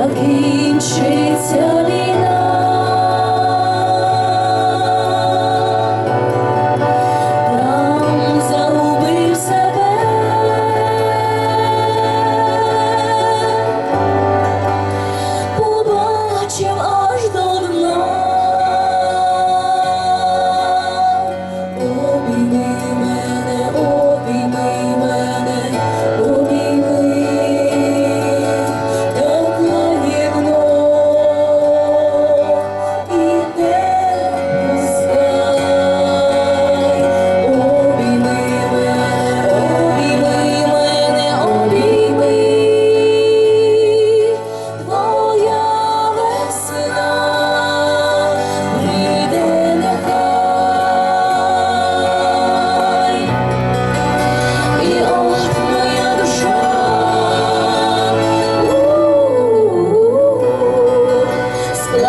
закінчиться війна.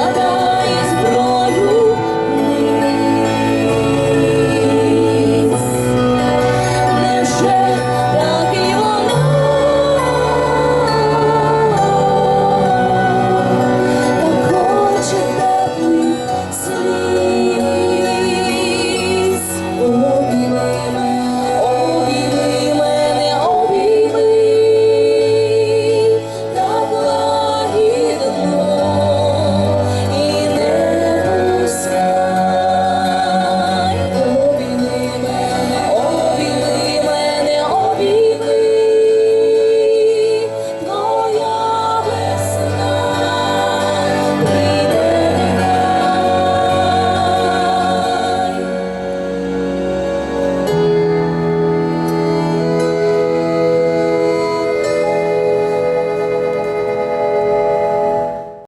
老